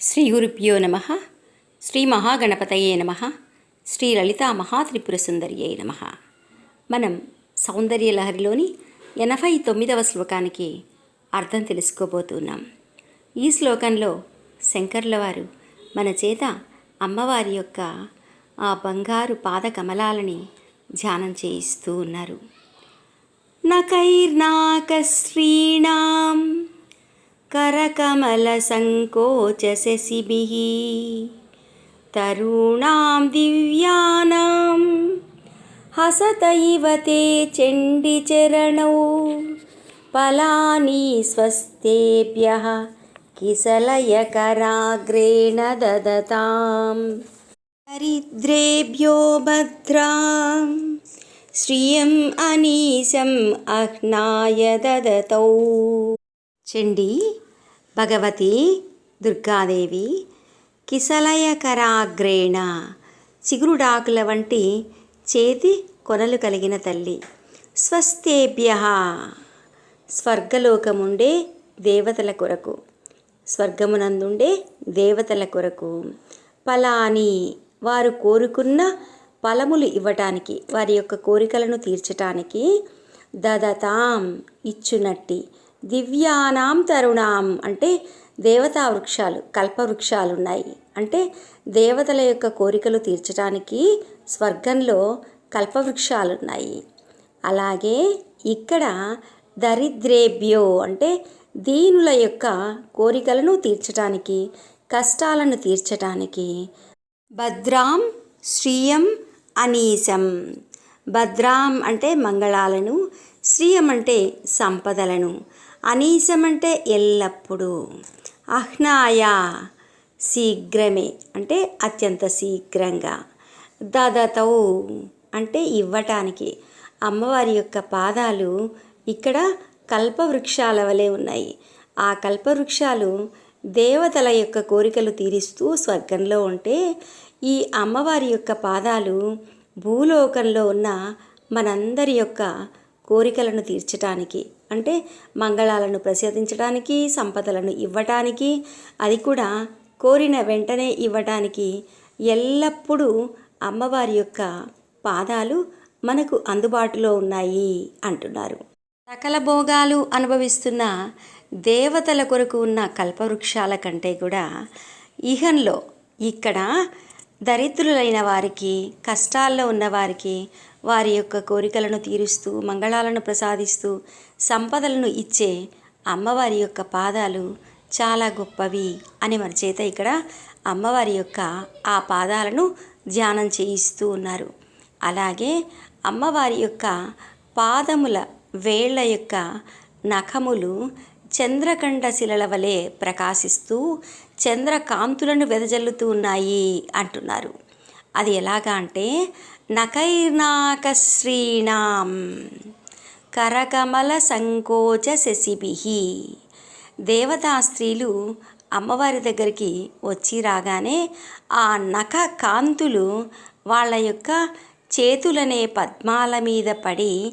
శ్రీ గురుభ్యో నమ శ్రీ మహాగణపతయే నమ శ్రీ లలితా మహాత్రిపుర సుందరియే నమ. మనం సౌందర్య లహరిలోని ఎనభై తొమ్మిదవ శ్లోకానికి అర్థం తెలుసుకోబోతున్నాం. ఈ శ్లోకంలో శంకర్ల వారు మన చేత అమ్మవారి యొక్క ఆ బంగారు పాద కమలాలని ధ్యానం చేయిస్తూ ఉన్నారు. నకైర్నాకశ్రీణాం करकमलसङ्कोचशशिभिः तरूणां दिव्यानां हसत इव ते चण्डिचरणौ। फलानि स्वस्तेभ्यः किसलयकराग्रेण ददतां दरिद्रेभ्यो भद्रां श्रियम् अनीशम् अह्नाय ददतौ చండి భగవతి దుర్గాదేవి కిసలయకరాగ్రేణ చిగురుడాకుల వంటి చేతి కొనలు కలిగిన తల్లి. స్వస్తేభ్య స్వర్గలోకముండే దేవతల కొరకు. స్వర్గమునందుండే దేవతల కొరకు. ఫలాని వారు కోరుకున్న ఫలములు ఇవ్వటానికి వారి యొక్క కోరికలను తీర్చటానికి దదతాం ఇచ్చునట్టి. దివ్యానాం తరుణాం అంటే దేవతా వృక్షాలు కల్పవృక్షాలు ఉన్నాయి అంటే దేవతల యొక్క కోరికలు తీర్చడానికి స్వర్గంలో కల్పవృక్షాలు ఉన్నాయి అలాగే ఇక్కడ దరిద్రేభ్యో అంటే దీనుల యొక్క కోరికలను తీర్చటానికి కష్టాలను తీర్చటానికి భద్రాం శ్రీయం అనీశం. భద్రాం అంటే మంగళాలను శ్రీయం అంటే సంపదలను అనీశం అంటే ఎల్లప్పుడూ. అహ్నాయ శీఘ్రమే అంటే అత్యంత శీఘ్రంగా. దదతవు అంటే ఇవ్వటానికి. అమ్మవారి యొక్క పాదాలు ఇక్కడ కల్పవృక్షాల వలె ఉన్నాయి. ఆ కల్పవృక్షాలు దేవతల యొక్క కోరికలు తీరుస్తూ స్వర్గంలో ఉంటే ఈ అమ్మవారి యొక్క పాదాలు భూలోకంలో ఉన్న మనందరి యొక్క కోరికలను తీర్చడానికి అంటే మంగళాలను ప్రసాదించడానికి సంపదలను ఇవ్వటానికి అది కూడా కోరిన వెంటనే ఇవ్వటానికి ఎల్లప్పుడూ అమ్మవారి యొక్క పాదాలు మనకు అందుబాటులో ఉన్నాయి అంటున్నారు. సకల భోగాలు అనుభవిస్తున్న దేవతల కొరకు ఉన్న కల్పవృక్షాల కంటే కూడా ఇహంలో ఇక్కడ దరిద్రులైన వారికి కష్టాల్లో ఉన్నవారికి వారి యొక్క కోరికలను తీరుస్తూ మంగళాలను ప్రసాదిస్తూ సంపదలను ఇచ్చే అమ్మవారి యొక్క పాదాలు చాలా గొప్పవి అని మన చేత ఇక్కడ అమ్మవారి యొక్క ఆ పాదాలను ధ్యానం చేయిస్తూ ఉన్నారు. అలాగే అమ్మవారి యొక్క పాదముల వేళ్ళ యొక్క నఖములు చంద్రకండ శిలల వలె ప్రకాశిస్తూ చంద్రకాంతులను వెదజల్లుతూ ఉన్నాయి అంటున్నారు. అది ఎలాగా అంటే నకైర్నాకశ్రీణాం కరకమల సంకోచ శశిభి. దేవతా స్త్రీలు అమ్మవారి దగ్గరికి వచ్చి రాగానే ఆ నఖ కాంతులు వాళ్ళ యొక్క చేతులనే పద్మాల మీద పడి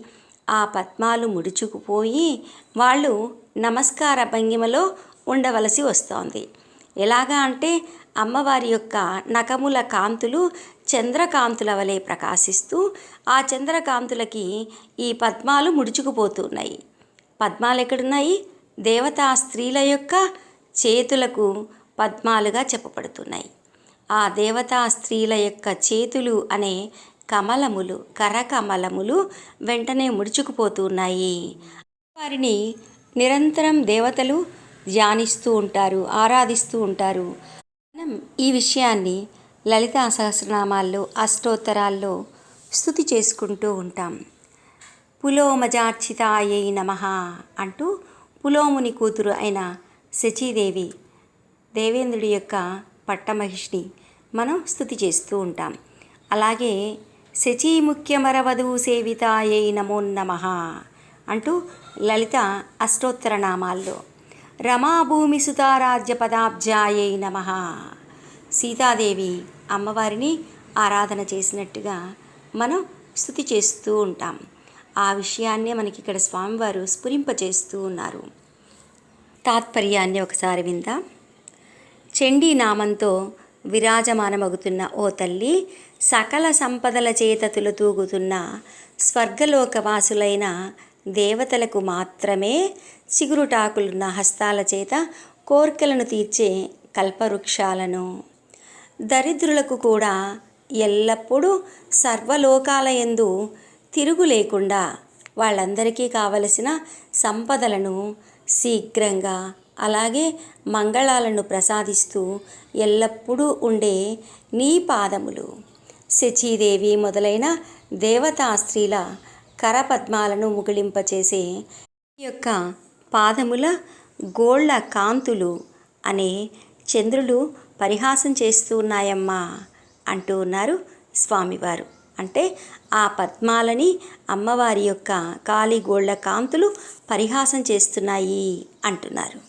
ఆ పద్మాలు ముడుచుకుపోయి వాళ్ళు నమస్కార భంగిమలో ఉండవలసి వస్తోంది. ఎలాగా అంటే అమ్మవారి యొక్క నకముల కాంతులు చంద్రకాంతుల వలె ప్రకాశిస్తూ ఆ చంద్రకాంతులకి ఈ పద్మాలు ముడుచుకుపోతున్నాయి. పద్మాలు ఎక్కడున్నాయి? దేవతా స్త్రీల యొక్క చేతులకు పద్మాలుగా చెప్పబడుతున్నాయి. ఆ దేవతా స్త్రీల యొక్క చేతులు అనే కమలములు కరకమలములు వెంటనే ముడుచుకుపోతున్నాయి. వారిని నిరంతరం దేవతలు ధ్యానిస్తూ ఉంటారు ఆరాధిస్తూ ఉంటారు. మనం ఈ విషయాన్ని లలిత సహస్రనామాల్లో అష్టోత్తరాల్లో స్థుతి చేసుకుంటూ ఉంటాం. పులోమజార్చితాయై నమ అంటూ పులోముని కూతురు అయిన శచీదేవి దేవేంద్రుడి యొక్క పట్టమహిషిని మనం స్థుతి చేస్తూ ఉంటాం. అలాగే శచీముఖ్యమరవధు సేవితాయై నమో నమ అంటూ లలిత అష్టోత్తర నామాల్లో రమాభూమి సుతారాజ్య పదాబ్జాయై నమ. సీతాదేవి అమ్మవారిని ఆరాధన చేసినట్టుగా మనం స్థుతి చేస్తూ ఉంటాం. ఆ విషయాన్నే మనకి ఇక్కడ స్వామివారు స్ఫురింపచేస్తూ ఉన్నారు. తాత్పర్యాన్ని ఒకసారి విందాం. చండీ నామంతో విరాజమానమగుతున్న ఓ తల్లి సకల సంపదల చేత తులతూగుతున్న స్వర్గలోకవాసులైన దేవతలకు మాత్రమే చిగురుటాకులున్న హస్తాల చేత కోర్కెలను తీర్చే కల్పవృక్షాలను. దరిద్రులకు కూడా ఎల్లప్పుడూ సర్వలోకాలయందు తిరుగు లేకుండా వాళ్ళందరికీ కావలసిన సంపదలను శీఘ్రంగా అలాగే మంగళాలను ప్రసాదిస్తూ ఎల్లప్పుడూ ఉండే నీ పాదములు. శచీదేవి మొదలైన దేవతా స్త్రీల కరపద్మాలను ముగిలింపచేసే ఈ యొక్క పాదముల గోళ్ళ కాంతులు అనే చంద్రులు పరిహాసం చేస్తూ ఉన్నాయమ్మా అంటూ ఉన్నారు స్వామివారు. అంటే ఆ పద్మాలని అమ్మవారి యొక్క కాళీ గోళ్ళ కాంతులు పరిహాసం చేస్తున్నాయి అంటున్నారు.